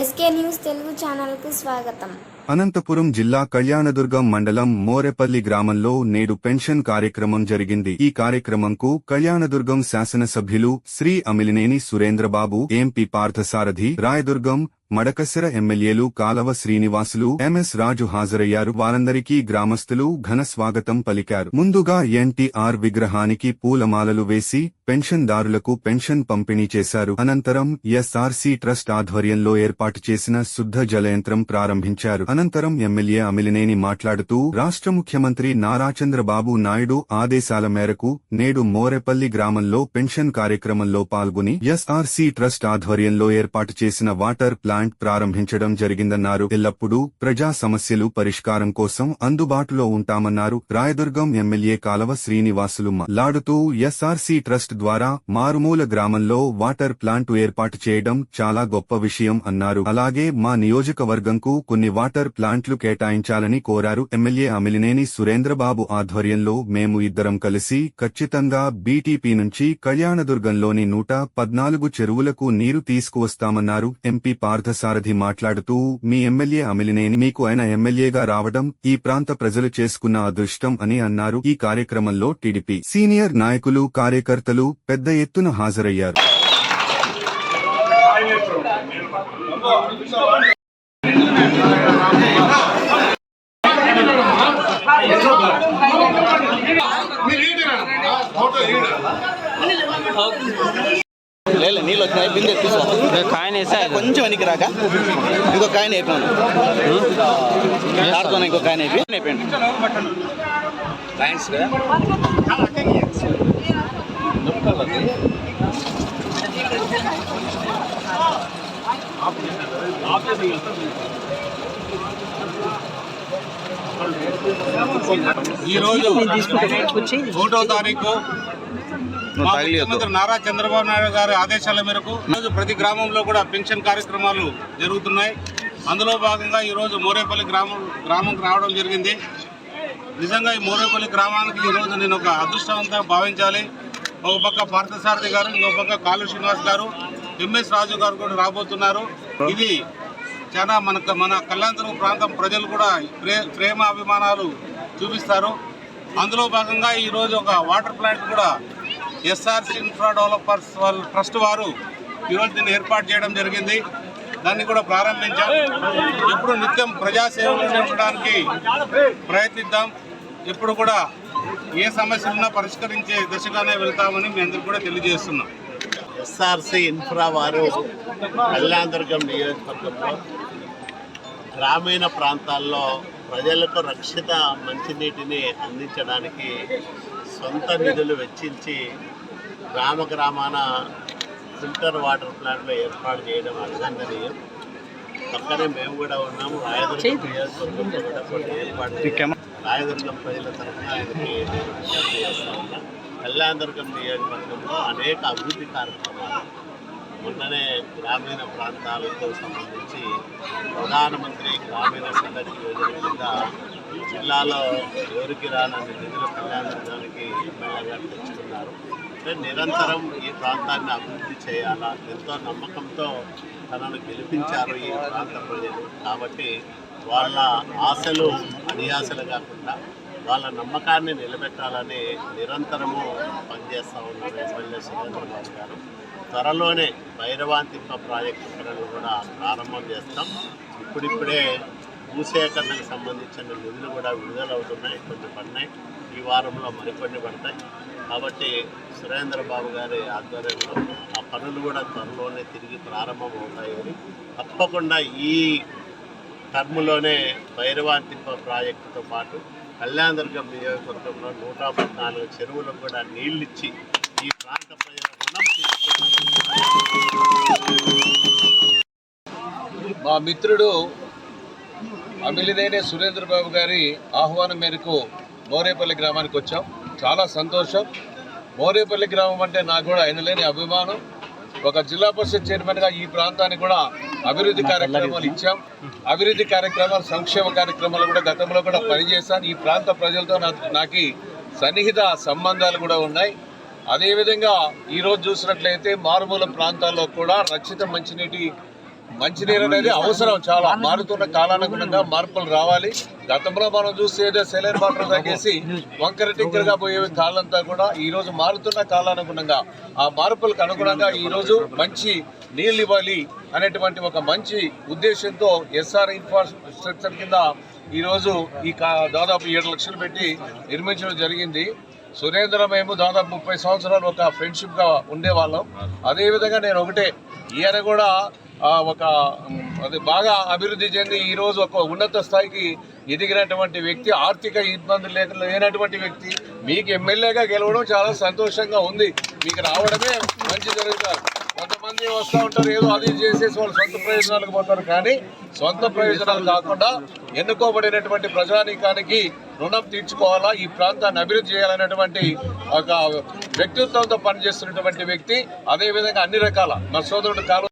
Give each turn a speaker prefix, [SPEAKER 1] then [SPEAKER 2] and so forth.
[SPEAKER 1] SK news Telugu ఛానల్కు స్వాగతం.
[SPEAKER 2] అనంతపురం జిల్లా కళ్యాణదుర్గం మండలం మోరెపల్లి గ్రామంలో నేడు పెన్షన్ కార్యక్రమం జరిగింది. ఈ కార్యక్రమంకు కళ్యాణదుర్గం శాసనసభ్యులు శ్రీ అమిలినేని సురేంద్రబాబు ఎంపీ పార్థసారథి రాయదుర్గం మడకసిర ఎమ్మెల్యేలు కాలవ శ్రీనివాసులు ఎంఎస్ రాజు హాజరయ్యారు. వారందరికీ గ్రామస్తులు ఘన స్వాగతం పలికారు. ముందుగా ఎన్టీఆర్ విగ్రహానికి పూలమాలలు వేసి పెన్షన్దారులకు పెన్షన్ పంపిణీ చేశారు. అనంతరం ఎస్ఆర్సీ ట్రస్ట్ ఆధ్వర్యంలో ఏర్పాటు చేసిన శుద్ధ జలయంత్రం ప్రారంభించారు. అనంతరం ఎమ్మెల్యే అమిలినేని మాట్లాడుతూ రాష్ట్ర ముఖ్యమంత్రి నారా చంద్రబాబు నాయుడు ఆదేశాల మేరకు నేడు మోరెపల్లి గ్రామంలో పెన్షన్ కార్యక్రమంలో పాల్గొని ఎస్ఆర్సీ ట్రస్ట్ ఆధ్వర్యంలో ఏర్పాటు చేసిన వాటర్ ప్లాంట్ ప్రారంభించడం జరిగిందన్నారు. ఎల్లప్పుడూ ప్రజా సమస్యలు పరిష్కారం కోసం అందుబాటులో ఉంటామన్నారు. రాయదుర్గం ఎమ్మెల్యే కాలవ శ్రీనివాసులు లాడుతూ ఎస్ఆర్సీ ట్రస్ట్ ద్వారా మారుమూల గ్రామంలో వాటర్ ప్లాంట్ ఏర్పాటు చేయడం చాలా గొప్ప విషయం అన్నారు. అలాగే మా నియోజకవర్గంకు కొన్ని వాటర్ ప్లాంట్లు కేటాయించాలని కోరారు. ఎమ్మెల్యే అమిలినేని సురేంద్రబాబు ఆధ్వర్యంలో మేము ఇద్దరం కలిసి ఖచ్చితంగా బీటీపీ నుంచి కళ్యాణదుర్గంలోని నూట పద్నాలుగు చెరువులకు నీరు తీసుకువస్తామన్నారు. ఎంపీ పార్థ పార్థసారథి మాట్లాడుతూ మీ ఎమ్మెల్యే అమిలినేని మీకు ఆయన ఎమ్మెల్యేగా రావడం ఈ ప్రాంత ప్రజలు చేసుకున్న అదృష్టం అని అన్నారు. ఈ కార్యక్రమంలో టీడీపీ సీనియర్ నాయకులు కార్యకర్తలు పెద్ద ఎత్తున హాజరయ్యారు.
[SPEAKER 3] లేదు నీళ్ళు వచ్చినాయి బిందె తీసుకో
[SPEAKER 4] కాయన వేసా
[SPEAKER 3] కొంచెం వెనక్కి రాక ఇంకో కాయన అయిపోయాను దాడుతున్నా ఇంకో కాయన అయిపోయి అయిపోయింది థ్యాంక్స్
[SPEAKER 5] ఈ రోజు ఒకటో తారీఖు మా
[SPEAKER 3] తగిలియొద్దు.
[SPEAKER 5] ముఖ్యమంత్రి నారా చంద్రబాబు నాయుడు గారి ఆదేశాల మేరకు ఈరోజు ప్రతి గ్రామంలో కూడా పెన్షన్ కార్యక్రమాలు జరుగుతున్నాయి. అందులో భాగంగా ఈరోజు మోరేపల్లి గ్రామం గ్రామంకి రావడం జరిగింది. నిజంగా ఈ మోరేపల్లి గ్రామానికి ఈరోజు నేను ఒక అదృష్టవంతంగా భావించాలి. ఒక పక్క పార్థసారథి గారు ఇంకో పక్క కాలు శ్రీనివాస్ గారు ఎంఎస్ రాజు గారు కూడా రాబోతున్నారు. ఇది చాలా మన మన కళ్యాణదుర్గం ప్రాంతం ప్రజలు కూడా ప్రే ప్రేమ అభిమానాలు చూపిస్తారు. అందులో భాగంగా ఈరోజు ఒక వాటర్ ప్లాంట్ కూడా ఎస్ఆర్సి ఇన్ఫ్రా డెవలపర్స్ వాళ్ళ ట్రస్ట్ వారు ఈరోజు దీన్ని ఏర్పాటు చేయడం జరిగింది. దాన్ని కూడా ప్రారంభించాం. ఎప్పుడు నిత్యం ప్రజాసేవలో చేయడానికి ప్రయత్నిద్దాం. ఎప్పుడు కూడా ఏ సమస్యలున్నా పరిష్కరించే దిశగానే వెళ్తామని మీ అందరికీ కూడా తెలియజేస్తున్నాం.
[SPEAKER 6] ఎస్ఆర్సి ఇన్ఫ్రా వారు కళ్యాణదుర్గం నియోజకవర్గంలో గ్రామీణ ప్రాంతాల్లో ప్రజలకు రక్షిత మంచినీటిని అందించడానికి సొంత నిధులు వెచ్చించి గ్రామ గ్రామాన ఫిల్టర్ వాటర్ ప్లాంట్లు ఏర్పాటు చేయడం అభినందనీయం. పక్కనే మేము కూడా ఉన్నాము. రాయదుర్గం నియోజకవర్గంలో కూడా కొన్ని ఏర్పాటు రాయదుర్గం ప్రజల తరఫున ఆయనకి నేను విజ్ఞప్తి చేస్తా ఉన్నా. కళ్యాణదుర్గం నియోజకవర్గంలో అనేక అభివృద్ధి కార్యక్రమాలు మొన్ననే గ్రామీణ ప్రాంతాలతో సంబంధించి ప్రధానమంత్రి గ్రామీణ సడక్ యోజన కింద జిల్లాలో ఎవరికి రానన్ని నిధుల కళ్యాణదుర్గానికి ఎమ్మెల్యే గారు తెచ్చుకున్నారు. అంటే నిరంతరం ఈ ప్రాంతాన్ని అభివృద్ధి చేయాలా? ఎంతో నమ్మకంతో తనను గెలిపించారు ఈ ప్రాంత ప్రజలు. కాబట్టి వాళ్ళ ఆశలు అడియాసలు కాకుండా వాళ్ళ నమ్మకాన్ని నిలబెట్టాలని నిరంతరము పనిచేస్తూ ఉన్నారు ఎమ్మెల్యే సురేంద్రబాబు గారు. త్వరలోనే భైరవాంతింప ప్రాజెక్టు పనులు కూడా ప్రారంభం చేస్తాం. ఇప్పుడిప్పుడే భూసేకరణకు సంబంధించిన నిధులు కూడా విడుదలవుతున్నాయి. కొన్ని పడినాయి. ఈ వారంలో మరికొన్ని పడతాయి. కాబట్టి సురేంద్ర బాబు గారి ఆధ్వర్యంలో ఆ పనులు కూడా త్వరలోనే తిరిగి ప్రారంభం అవుతాయని తప్పకుండా ఈ టర్మ్లోనే భైరవాంతింప ప్రాజెక్టుతో పాటు కళ్యాణదుర్గం నియోజకవర్గంలో నూట పద్నాలుగు చెరువులకు కూడా నీళ్ళిచ్చి ఈ ప్రాంత ప్రజల రుణం
[SPEAKER 7] మా మిత్రుడు అమిలినేని సురేంద్రబాబు గారి ఆహ్వానం మేరకు మోరేపల్లి గ్రామానికి వచ్చాం. చాలా సంతోషం. మోరేపల్లి గ్రామం అంటే నాకు కూడా అయినలేని అభిమానం. ఒక జిల్లా పరిషత్ చైర్మన్గా ఈ ప్రాంతానికి కూడా అభివృద్ధి కార్యక్రమాలు ఇచ్చాం. అభివృద్ధి కార్యక్రమాలు సంక్షేమ కార్యక్రమాలు కూడా గతంలో కూడా పనిచేశాను. ఈ ప్రాంత ప్రజలతో నాకు నాకు సన్నిహిత సంబంధాలు కూడా ఉన్నాయి. అదేవిధంగా ఈరోజు చూసినట్లయితే మారుమూల ప్రాంతాల్లో కూడా రక్షిత మంచినీటి మంచినీరు అనేది అవసరం. చాలా మారుతున్న కాలానుగుణంగా మార్పులు రావాలి. గతంలో మనం చూస్తే ఏదో సెలైన్ వాటర్ తగ్గేసి వంకర టింకరగా పోయే కాలంతా కూడా ఈ రోజు మారుతున్న కాలానుగుణంగా ఆ మార్పులకు అనుగుణంగా ఈ రోజు మంచి నీళ్ళు ఇవ్వాలి అనేటువంటి ఒక మంచి ఉద్దేశంతో ఎస్ఆర్ ఇన్ఫ్రాస్ట్రక్చర్ కింద ఈరోజు ఈ కా- దాదాపు ఏడు లక్షలు పెట్టి నిర్మించడం జరిగింది. సురేంద్ర మేము దాదాపు ముప్పై సంవత్సరాలు ఒక ఫ్రెండ్షిప్గా ఉండేవాళ్ళం. అదేవిధంగా నేను ఒకటే ఈయన కూడా ఒక అది బాగా అభివృద్ధి చెంది ఈ రోజు ఒక ఉన్నత స్థాయికి ఎదిగినటువంటి వ్యక్తి ఆర్థిక ఇబ్బందులు లేక లేనటువంటి వ్యక్తి మీకు ఎమ్మెల్యేగా గెలవడం చాలా సంతోషంగా ఉంది. మీకు రావడమే మంచి జరుగుతారు కొంతమంది వస్తూ ఉంటారు ఏదో అది చేసేసి వాళ్ళు సొంత ప్రయోజనాలకు పోతారు. కానీ సొంత ప్రయోజనాలు కాకుండా ఎన్నుకోబడినటువంటి ప్రజానీకానికి రుణం తీర్చుకోవాలా ఈ ప్రాంతాన్ని అభివృద్ధి చేయాలనేటువంటి ఒక వ్యక్తిత్వంతో పనిచేస్తున్నటువంటి వ్యక్తి అదేవిధంగా అన్ని రకాల మా సోదరుడు కాలు